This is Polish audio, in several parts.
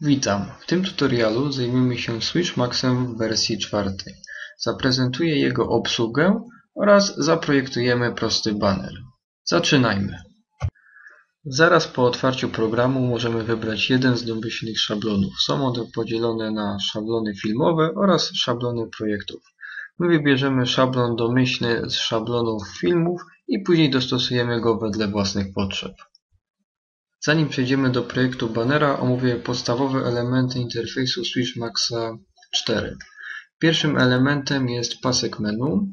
Witam. W tym tutorialu zajmiemy się Switchmaxem w wersji czwartej. Zaprezentuję jego obsługę oraz zaprojektujemy prosty banner. Zaczynajmy. Zaraz po otwarciu programu możemy wybrać jeden z domyślnych szablonów. Są one podzielone na szablony filmowe oraz szablony projektów. My wybierzemy szablon domyślny z szablonów filmów i później dostosujemy go wedle własnych potrzeb. Zanim przejdziemy do projektu bannera, omówię podstawowe elementy interfejsu Switchmaxa 4. Pierwszym elementem jest pasek menu.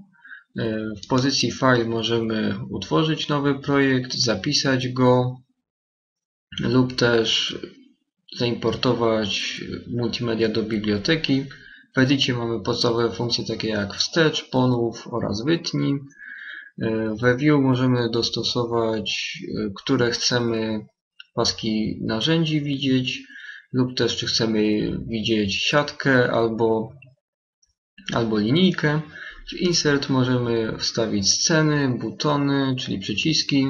W pozycji File możemy utworzyć nowy projekt, zapisać go lub też zaimportować multimedia do biblioteki. W Edicie mamy podstawowe funkcje takie jak wstecz, ponów oraz wytnij. We View możemy dostosować, które chcemy paski narzędzi widzieć lub też czy chcemy widzieć siatkę albo, albo linijkę. W Insert możemy wstawić sceny, butony, czyli przyciski,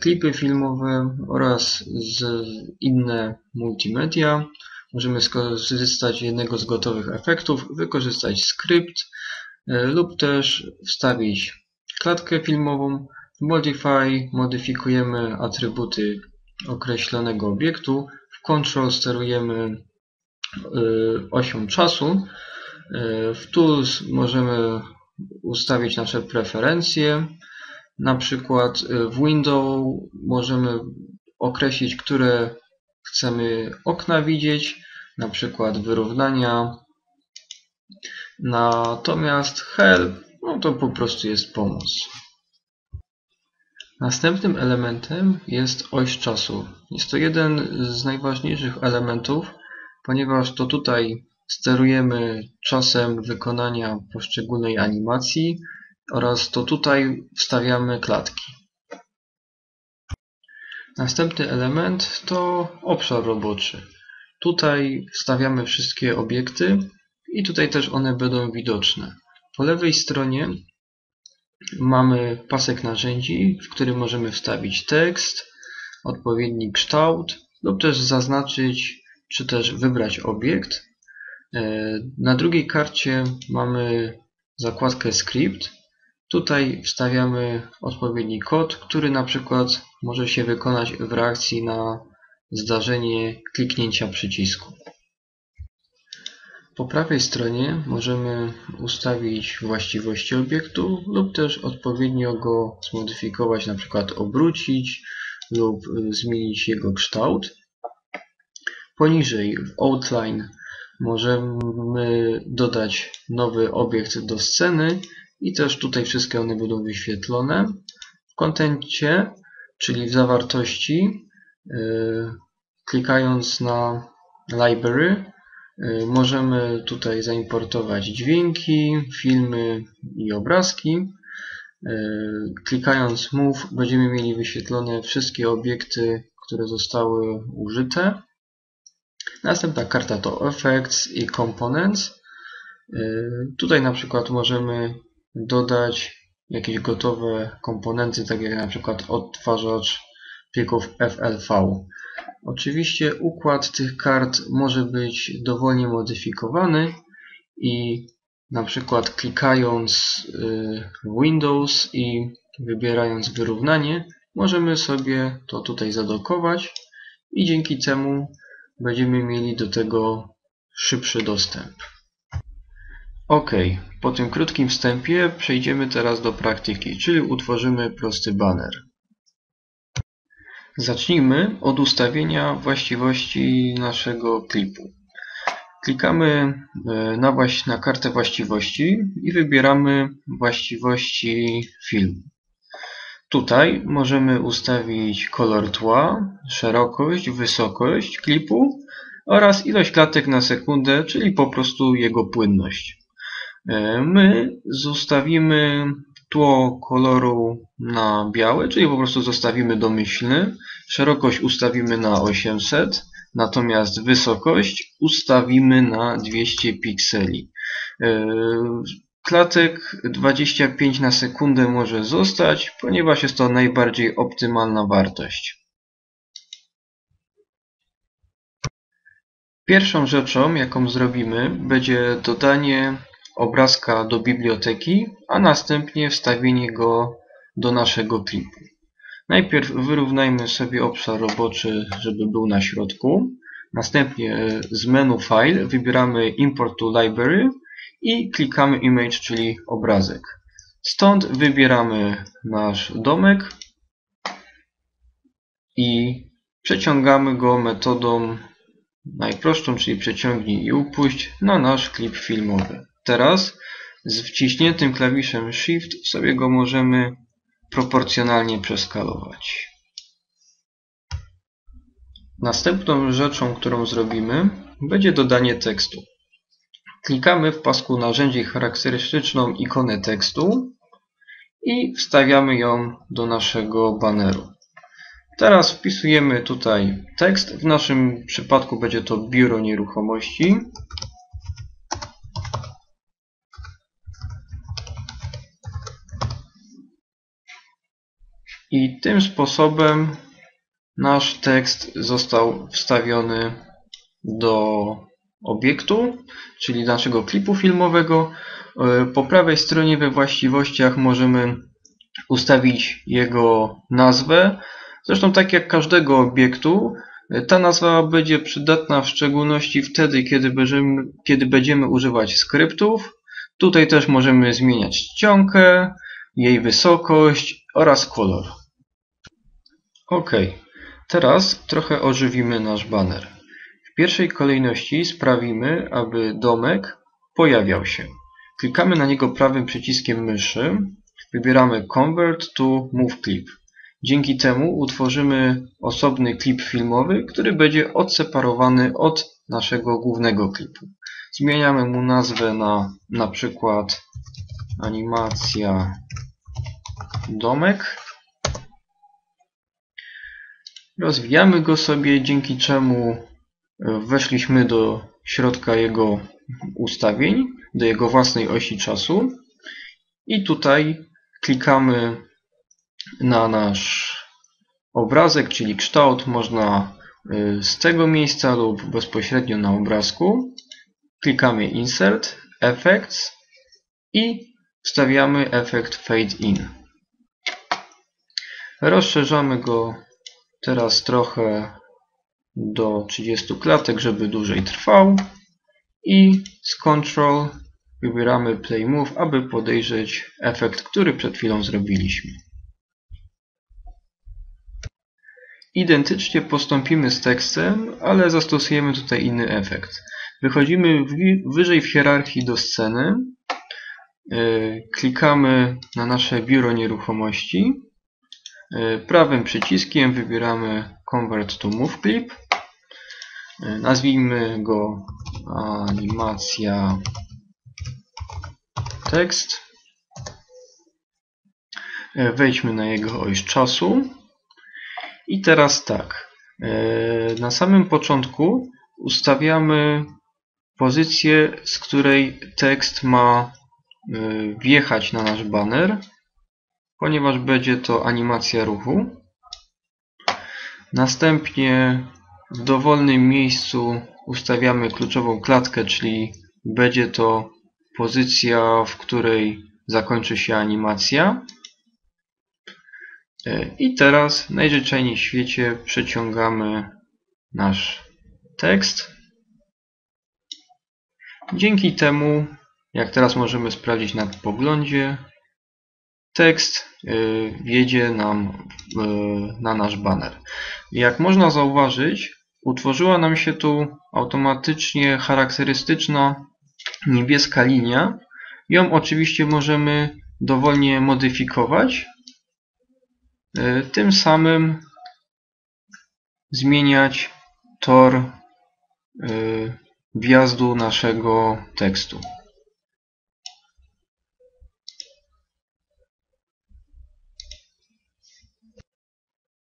klipy filmowe oraz inne multimedia. Możemy skorzystać z jednego z gotowych efektów, wykorzystać skrypt lub też wstawić klatkę filmową. W Modify modyfikujemy atrybuty określonego obiektu. W Control sterujemy osią czasu. W Tools możemy ustawić nasze preferencje. Na przykład w Window możemy określić, które chcemy okna widzieć, na przykład wyrównania. Natomiast Help no to po prostu jest pomoc. Następnym elementem jest oś czasu. Jest to jeden z najważniejszych elementów, ponieważ to tutaj sterujemy czasem wykonania poszczególnej animacji oraz to tutaj wstawiamy klatki. Następny element to obszar roboczy. Tutaj wstawiamy wszystkie obiekty i tutaj też one będą widoczne. Po lewej stronie mamy pasek narzędzi, w którym możemy wstawić tekst, odpowiedni kształt lub też zaznaczyć czy też wybrać obiekt. Na drugiej karcie mamy zakładkę Script. Tutaj wstawiamy odpowiedni kod, który na przykład może się wykonać w reakcji na zdarzenie kliknięcia przycisku. Po prawej stronie możemy ustawić właściwości obiektu lub też odpowiednio go zmodyfikować, na przykład obrócić lub zmienić jego kształt. Poniżej w Outline możemy dodać nowy obiekt do sceny i też tutaj wszystkie one będą wyświetlone. W kontencie, czyli w zawartości, klikając na Library Możemy tutaj zaimportować dźwięki, filmy i obrazki. Klikając Move będziemy mieli wyświetlone wszystkie obiekty, które zostały użyte. Następna karta to Effects i Components. Tutaj na przykład możemy dodać jakieś gotowe komponenty, takie jak na przykład odtwarzacz plików FLV. Oczywiście układ tych kart może być dowolnie modyfikowany i na przykład klikając y, Windows i wybierając wyrównanie możemy sobie to tutaj zadokować i dzięki temu będziemy mieli do tego szybszy dostęp. Ok, po tym krótkim wstępie przejdziemy teraz do praktyki, czyli utworzymy prosty banner. Zacznijmy od ustawienia właściwości naszego klipu. Klikamy e, na, na kartę właściwości i wybieramy właściwości filmu. Tutaj możemy ustawić kolor tła, szerokość, wysokość klipu oraz ilość klatek na sekundę, czyli po prostu jego płynność. E, my zostawimy tło koloru na białe, czyli po prostu zostawimy domyślny. Szerokość ustawimy na 800, natomiast wysokość ustawimy na 200 pikseli. E, klatek 25 na sekundę może zostać, ponieważ jest to najbardziej optymalna wartość. Pierwszą rzeczą, jaką zrobimy, będzie dodanie obrazka do biblioteki, a następnie wstawienie go do naszego klipu. Najpierw wyrównajmy sobie obszar roboczy, żeby był na środku. Następnie z menu File wybieramy Import to Library i klikamy Image, czyli obrazek. Stąd wybieramy nasz domek i przeciągamy go metodą najprostszą, czyli przeciągnij i upuść na nasz klip filmowy. Teraz z wciśniętym klawiszem Shift sobie go możemy proporcjonalnie przeskalować. Następną rzeczą, którą zrobimy, będzie dodanie tekstu. Klikamy w pasku narzędzi charakterystyczną ikonę tekstu i wstawiamy ją do naszego baneru. Teraz wpisujemy tutaj tekst. W naszym przypadku będzie to biuro nieruchomości. I tym sposobem nasz tekst został wstawiony do obiektu, czyli naszego klipu filmowego. E, po prawej stronie we właściwościach możemy ustawić jego nazwę. Zresztą tak jak każdego obiektu, e, ta nazwa będzie przydatna w szczególności wtedy, kiedy będziemy, kiedy będziemy używać skryptów. Tutaj też możemy zmieniać czcionkę, jej wysokość oraz kolor. OK, teraz trochę ożywimy nasz banner. W pierwszej kolejności sprawimy, aby domek pojawiał się. Klikamy na niego prawym przyciskiem myszy, wybieramy Convert to Move Clip. Dzięki temu utworzymy osobny klip filmowy, który będzie odseparowany od naszego głównego klipu. Zmieniamy mu nazwę na na przykład animacja domek. Rozwijamy go sobie, dzięki czemu weszliśmy do środka jego ustawień, do jego własnej osi czasu i tutaj klikamy na nasz obrazek, czyli kształt można y, z tego miejsca lub bezpośrednio na obrazku. Klikamy Insert, Effects i wstawiamy efekt Fade In. Rozszerzamy go teraz trochę do 30 klatek, żeby dłużej trwał i z Control wybieramy Play Move, aby podejrzeć efekt, który przed chwilą zrobiliśmy. Identycznie postąpimy z tekstem, ale zastosujemy tutaj inny efekt. Wychodzimy wyżej w hierarchii do sceny, e, klikamy na nasze biuro nieruchomości, prawym przyciskiem wybieramy Convert to Move Clip, e, nazwijmy go animacja tekst, wejdźmy na jego oś czasu. I teraz tak. E, na samym początku ustawiamy pozycję, z której tekst ma e, wjechać na nasz banner, ponieważ będzie to animacja ruchu. Następnie w dowolnym miejscu ustawiamy kluczową klatkę, czyli będzie to pozycja, w której zakończy się animacja. E, I teraz najzwyczajniej w świecie przeciągamy nasz tekst. Dzięki temu, jak teraz możemy sprawdzić na poglądzie, tekst e, wjedzie nam e, na nasz banner. Jak można zauważyć, utworzyła nam się tu automatycznie charakterystyczna niebieska linia. Ją oczywiście możemy dowolnie modyfikować, E, tym samym zmieniać tor wjazdu naszego tekstu.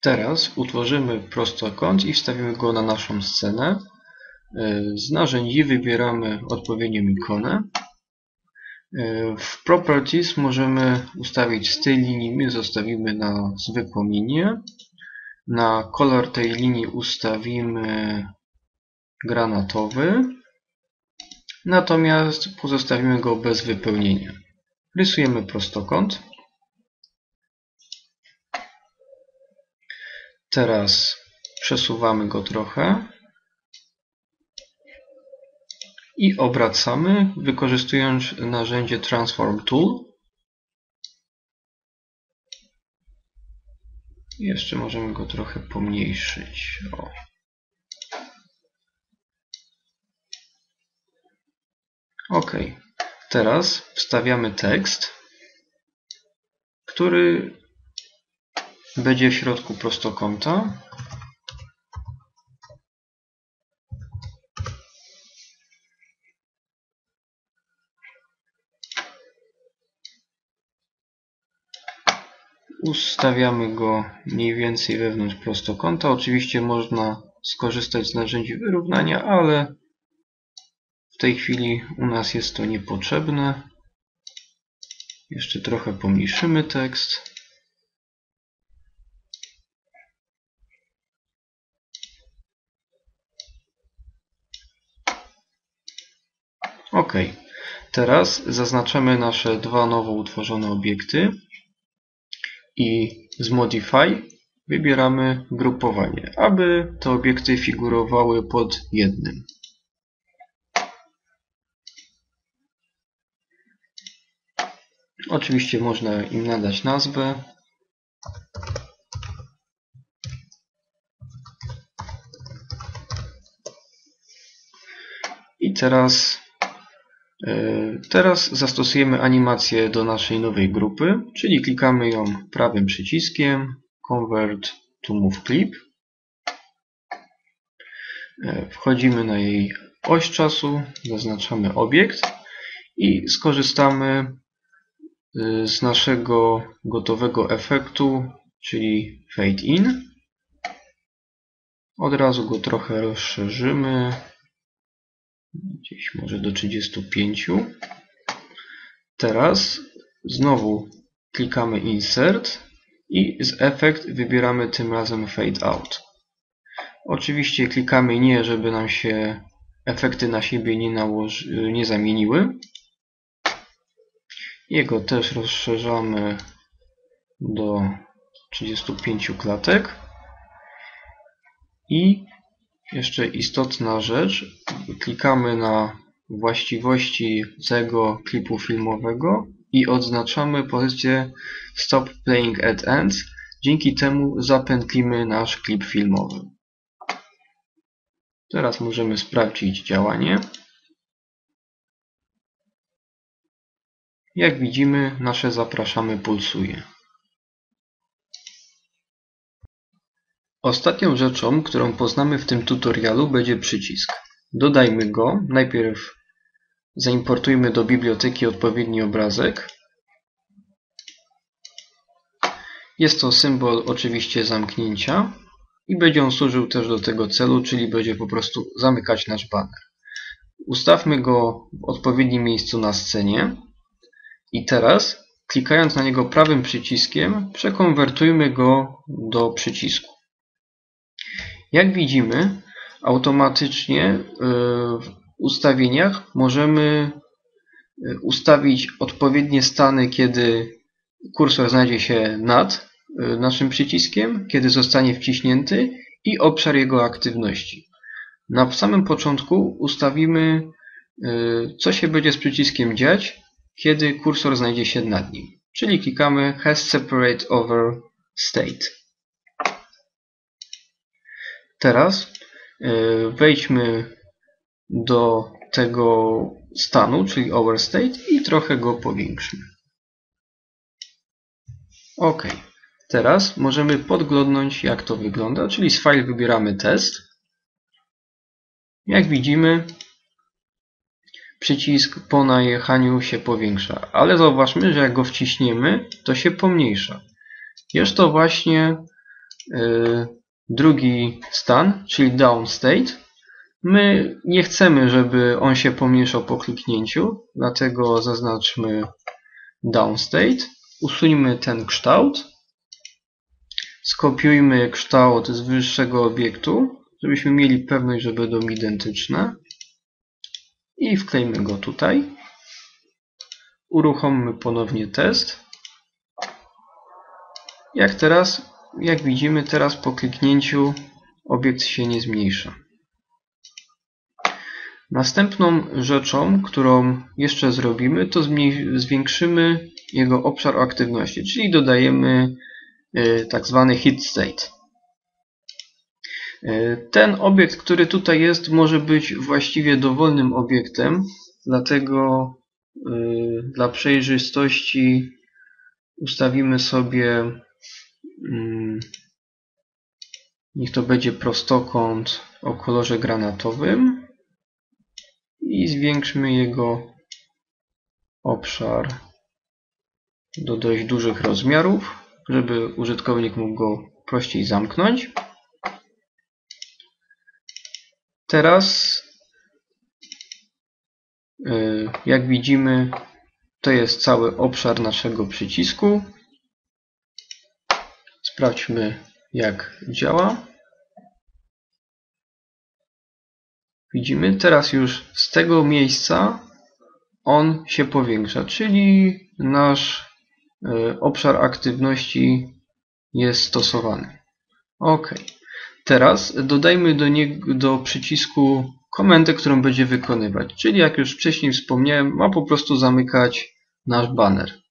Teraz utworzymy prostokąt i wstawimy go na naszą scenę. E, z narzędzi wybieramy odpowiednią ikonę. E, w Properties możemy ustawić styl linii, my zostawimy na zwykłą linię. Na kolor tej linii ustawimy granatowy, natomiast pozostawimy go bez wypełnienia. Rysujemy prostokąt. Teraz przesuwamy go trochę i obracamy, wykorzystując narzędzie Transform Tool. Jeszcze możemy go trochę pomniejszyć. O. Ok. Teraz wstawiamy tekst, który będzie w środku prostokąta. Ustawiamy go mniej więcej wewnątrz prostokąta. Oczywiście można skorzystać z narzędzi wyrównania, ale w tej chwili u nas jest to niepotrzebne. Jeszcze trochę pomniejszymy tekst. OK. Teraz zaznaczamy nasze dwa nowo utworzone obiekty i z Modify wybieramy grupowanie, aby te obiekty figurowały pod jednym. Oczywiście można im nadać nazwę. I teraz teraz zastosujemy animację do naszej nowej grupy, czyli klikamy ją prawym przyciskiem Convert to Move Clip. E, wchodzimy na jej oś czasu, zaznaczamy obiekt i skorzystamy e, z naszego gotowego efektu, czyli Fade In. Od razu go trochę rozszerzymy gdzieś może do 35. Teraz znowu klikamy Insert i z efekt wybieramy tym razem Fade Out. Oczywiście klikamy nie, żeby nam się efekty na siebie nie, nałoży, nie zamieniły. Jego też rozszerzamy do 35 klatek. I jeszcze istotna rzecz. Klikamy na właściwości tego klipu filmowego i odznaczamy pozycję Stop Playing at Ends. Dzięki temu zapętlimy nasz klip filmowy. Teraz możemy sprawdzić działanie. Jak widzimy, nasze zapraszamy pulsuje. Ostatnią rzeczą, którą poznamy w tym tutorialu będzie przycisk. Dodajmy go. Najpierw zaimportujmy do biblioteki odpowiedni obrazek. Jest to symbol oczywiście zamknięcia i będzie on służył też do tego celu, czyli będzie po prostu zamykać nasz banner. Ustawmy go w odpowiednim miejscu na scenie i teraz klikając na niego prawym przyciskiem przekonwertujmy go do przycisku. Jak widzimy, automatycznie e, w ustawieniach możemy e, ustawić odpowiednie stany, kiedy kursor znajdzie się nad e, naszym przyciskiem, kiedy zostanie wciśnięty i obszar jego aktywności. Na samym początku ustawimy, co się będzie z przyciskiem dziać, kiedy kursor znajdzie się nad nim. Czyli klikamy Has Separate Over State. Teraz e, wejdźmy do tego stanu, czyli overstate i trochę go powiększmy. OK. Teraz możemy podglądnąć jak to wygląda, czyli z file wybieramy test. Jak widzimy przycisk po najechaniu się powiększa, ale zauważmy, że jak go wciśniemy to się pomniejsza. Jest to właśnie yy, drugi stan, czyli down state. My nie chcemy, żeby on się pomniejszał po kliknięciu, dlatego zaznaczmy down state. Usuńmy ten kształt. Skopiujmy kształt z wyższego obiektu żebyśmy mieli pewność, że będą identyczne. I wklejmy go tutaj. Uruchommy ponownie test. Jak teraz, jak widzimy, teraz po kliknięciu obiekt się nie zmniejsza. Następną rzeczą, którą jeszcze zrobimy, to zwiększymy jego obszar aktywności, czyli dodajemy y, tak zwany hit state. Y, ten obiekt, który tutaj jest, może być właściwie dowolnym obiektem, dlatego y, dla przejrzystości ustawimy sobie niech to będzie prostokąt o kolorze granatowym i zwiększmy jego obszar do dość dużych rozmiarów, żeby użytkownik mógł go prościej zamknąć. Teraz, y, jak widzimy, to jest cały obszar naszego przycisku. Sprawdźmy, jak działa. Widzimy teraz już z tego miejsca on się powiększa, czyli nasz e, obszar aktywności jest stosowany. OK. Teraz dodajmy do, niego, do przycisku komendę, którą będzie wykonywać. Czyli jak już wcześniej wspomniałem, ma po prostu zamykać nasz banner.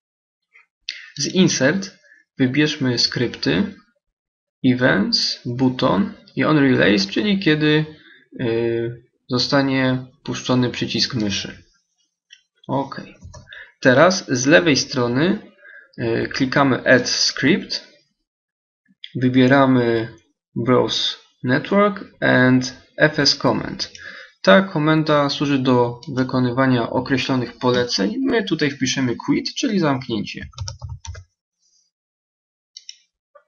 Z Insert wybierzmy skrypty, Events, Button i On Relays, czyli kiedy yy, zostanie puszczony przycisk myszy. OK. Teraz z lewej strony y, klikamy Add Script, wybieramy Browse Network and fs Command. Ta komenda służy do wykonywania określonych poleceń. My tutaj wpiszemy quit, czyli zamknięcie.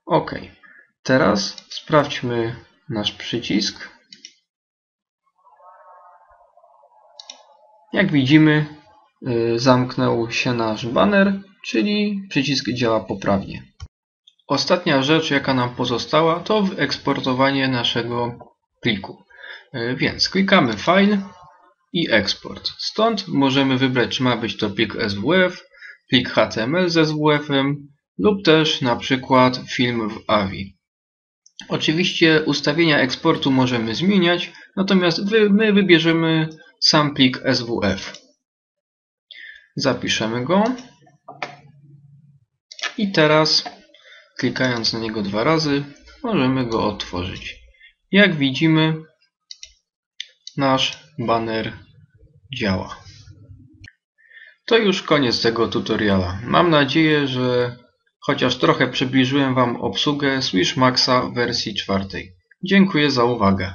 OK. Teraz sprawdźmy nasz przycisk. Jak widzimy, y, zamknął się nasz banner, czyli przycisk działa poprawnie. Ostatnia rzecz, jaka nam pozostała, to wyeksportowanie naszego pliku. Y, więc klikamy File i Export. Stąd możemy wybrać, czy ma być to plik SWF, plik HTML z SWF-em lub też na przykład film w AVI. Oczywiście ustawienia eksportu możemy zmieniać, natomiast my wybierzemy sam plik SWF. Zapiszemy go. I teraz klikając na niego dwa razy możemy go otworzyć. Jak widzimy nasz banner działa. To już koniec tego tutoriala. Mam nadzieję, że chociaż trochę przybliżyłem Wam obsługę Swishmaxa wersji czwartej. Dziękuję za uwagę.